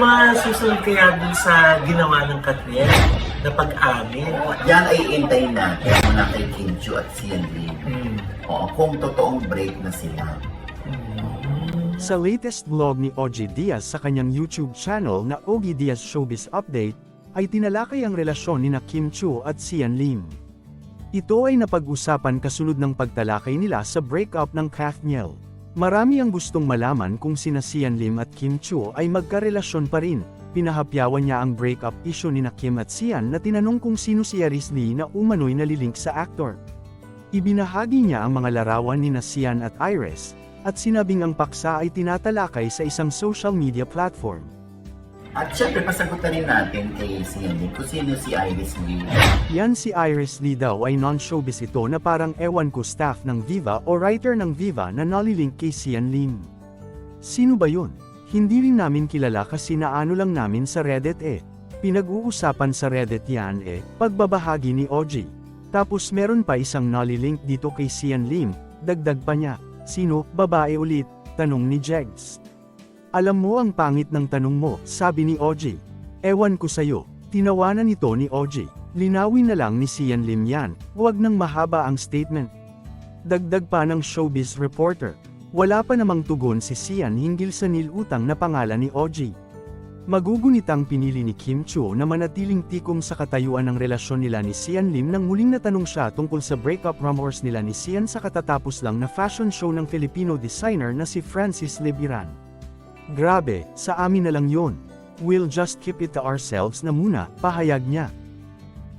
masusunod kaya dun sa ginawa ng Katniel na pag-amin? Yan ay intayin natin muna kay Kim Chu at Sian Lim. Hmm. Oo, kung totoong break na sila. Sa latest vlog ni OG Diaz sa kanyang YouTube channel na Ogie Diaz Showbiz Update, ay tinalakay ang relasyon ni na Kim Chu at Sian Lim. Ito ay napag-usapan kasunod ng pagtalakay nila sa breakup ng Kathniel. Marami ang gustong malaman kung sina Sian Lim at Kim Chu ay magkarelasyon pa rin. Pinahapyawan niya ang breakup issue ni na Kim at Sian na tinanong kung sino si Aris Lee na umano'y nalilink sa actor. Ibinahagi niya ang mga larawan ni na Sian at Iris, at sinabing ang paksa ay tinatalakay sa isang social media platform. At syempre, pasagot na rin natin kay Lim kung sino si Iris Lee. Yan si Iris Lee daw ay non-showbiz ito na parang ewan ko staff ng Viva o writer ng Viva na nalilink kay Sian Lim. Sino ba yun? Hindi rin namin kilala kasi naano lang namin sa Reddit eh. Pinag-uusapan sa Reddit yan eh, pagbabahagi ni OG. Tapos meron pa isang nalilink dito kay Sian Lim, dagdag pa niya. Sino, babae ulit, tanong ni Jegs. Alam mo ang pangit ng tanong mo, sabi ni OG. Ewan ko sayo, tinawanan ito ni OG. Linawin na lang ni Sian Lim yan, huwag nang mahaba ang statement. Dagdag pa ng showbiz reporter. Wala pa namang tugon si Sian hinggil sa nilutang na pangalan ni OG. Magugunitang pinili ni Kim Chu na manatiling tikom sa katayuan ng relasyon nila ni Sian Lim nang muling natanong siya tungkol sa breakup rumors nila ni Sian sa katatapos lang na fashion show ng Filipino designer na si Francis Libiran. Grabe, sa amin na lang yon. We'll just keep it to ourselves na muna, pahayag niya.